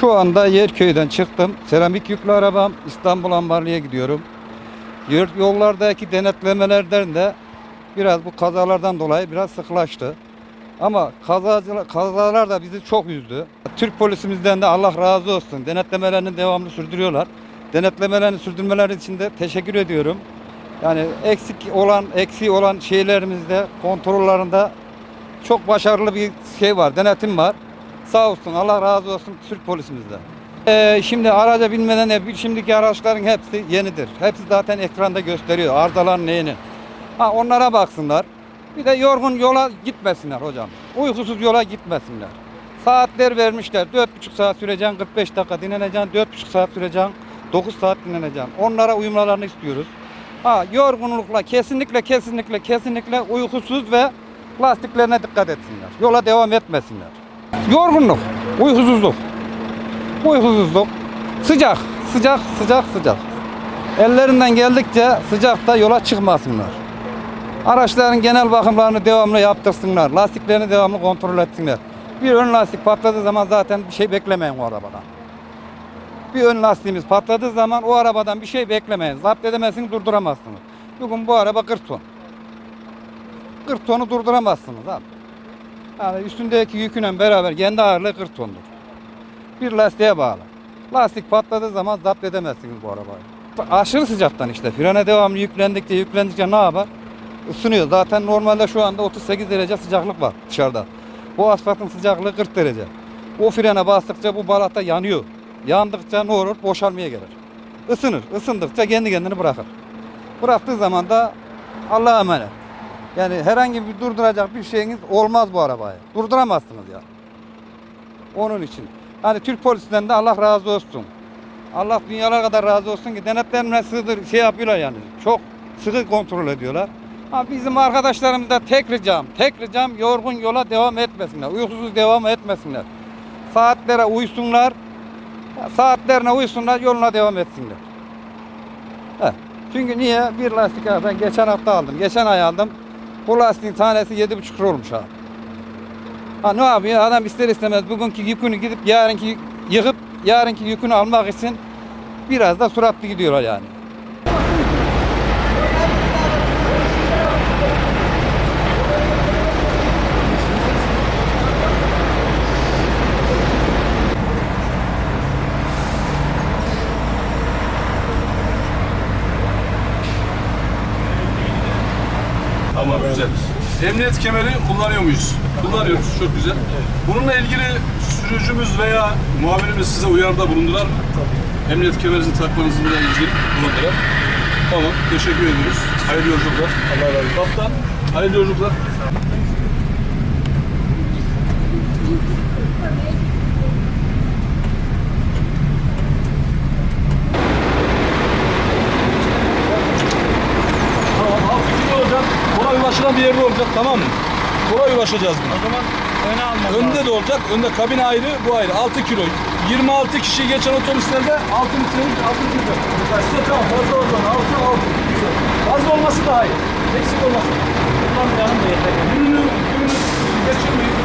Şu anda Yerköy'den çıktım. Seramik yüklü arabam İstanbul Ambarlı'ya gidiyorum. Yollardaki denetlemelerden de biraz bu kazalardan dolayı biraz sıklaştı. Ama kazalar da bizi çok üzdü. Türk polisimizden de Allah razı olsun. Denetlemelerini devamlı sürdürüyorlar. Denetlemelerini sürdürmeleri için de teşekkür ediyorum. Yani eksik olan, eksiği olan şeylerimizde, kontrollerinde çok başarılı bir şey var, denetim var. Sağ olsun, Allah razı olsun Türk polisimizden. Ee, şimdi araca binmeden evvel şimdiki araçların hepsi yenidir. Hepsi zaten ekranda gösteriyor arızaların neyini. Ha onlara baksınlar. Bir de yorgun yola gitmesinler hocam. Uykusuz yola gitmesinler. Saatler vermişler. 4,5 saat süreceksin, 45 dakika dinleneceksin, 4,5 saat süreceksin, 9 saat dinleneceksin. Onlara uyumlarını istiyoruz. Ha yorgunlukla kesinlikle kesinlikle kesinlikle uykusuz ve lastiklerine dikkat etsinler. Yola devam etmesinler. Yorgunluk, uykusuzluk. Uykusuzluk, sıcak, sıcak, sıcak, sıcak. Ellerinden geldikçe sıcakta yola çıkmasınlar. Araçların genel bakımlarını devamlı yaptırsınlar. Lastiklerini devamlı kontrol etsinler. Bir ön lastik patladığı zaman zaten bir şey beklemeyin o arabadan. Bir ön lastiğimiz patladığı zaman o arabadan bir şey beklemeyin. Zapt edemezsiniz, durduramazsınız. Bugün bu araba 40 ton. 40 tonu durduramazsınız abi. Yani üstündeki yüküyle beraber kendi ağırlığı 40 tondur. Bir lastiğe bağlı. Lastik patladığı zaman zapt edemezsiniz bu arabayı. Aşırı sıcaktan işte. Frene devamlı yüklendikçe yüklendikçe ne yapar? Isınıyor. Zaten normalde şu anda 38 derece sıcaklık var dışarıda. Bu asfaltın sıcaklığı 40 derece. O frene bastıkça bu balata yanıyor. Yandıkça ne olur? Boşalmaya gelir. Isınır. Isındıkça kendi kendini bırakır. Bıraktığı zaman da Allah'a emanet. Yani herhangi bir durduracak bir şeyiniz olmaz bu arabayı. Durduramazsınız ya. Onun için. Hani Türk polisinden de Allah razı olsun. Allah dünyalar kadar razı olsun ki denetlenme sığdır şey yapıyorlar yani. Çok sıkı kontrol ediyorlar. Ama bizim arkadaşlarımız da tek ricam, tek ricam yorgun yola devam etmesinler. Uykusuz devam etmesinler. Saatlere uysunlar. Saatlerine uysunlar, yoluna devam etsinler. Heh. Çünkü niye? Bir lastik ben geçen hafta aldım. Geçen ay aldım. Bu lastiğin tanesi 7,5 lira olmuş abi. Ha ne yapıyor? Adam ister istemez bugünkü yükünü gidip yarınki yıkıp yarınki yükünü almak için biraz da suratlı gidiyorlar yani. Tamam güzel. Emniyet kemeri kullanıyor muyuz? Kullanıyoruz. Çok güzel. Bununla ilgili sürücümüz veya muavinimiz size uyarıda bulundular mı? Tabii. Emniyet kemerinizi takmanızla ilgili bulundular. Tamam. Teşekkür ediyoruz. Hayırlı yolculuklar. Allah razı olsun. Kaptan, hayırlı yolculuklar. Tamam. 6 kilo olacak. Kolay ulaşılan bir yerde olacak. Tamam mı? Kolay ulaşacağız buna. O zaman öne almak Önde de olacak. Önde kabin ayrı, bu ayrı. 6 kilo. 26 kişi geçen otobüslerde 6 litrelik 6 kilo. Size tamam fazla o zaman. 6 6. Güzel. Fazla olması daha iyi. Eksik olmasın. Kullanmayalım da yeter. Ürünü, ürünü geçirmeyin.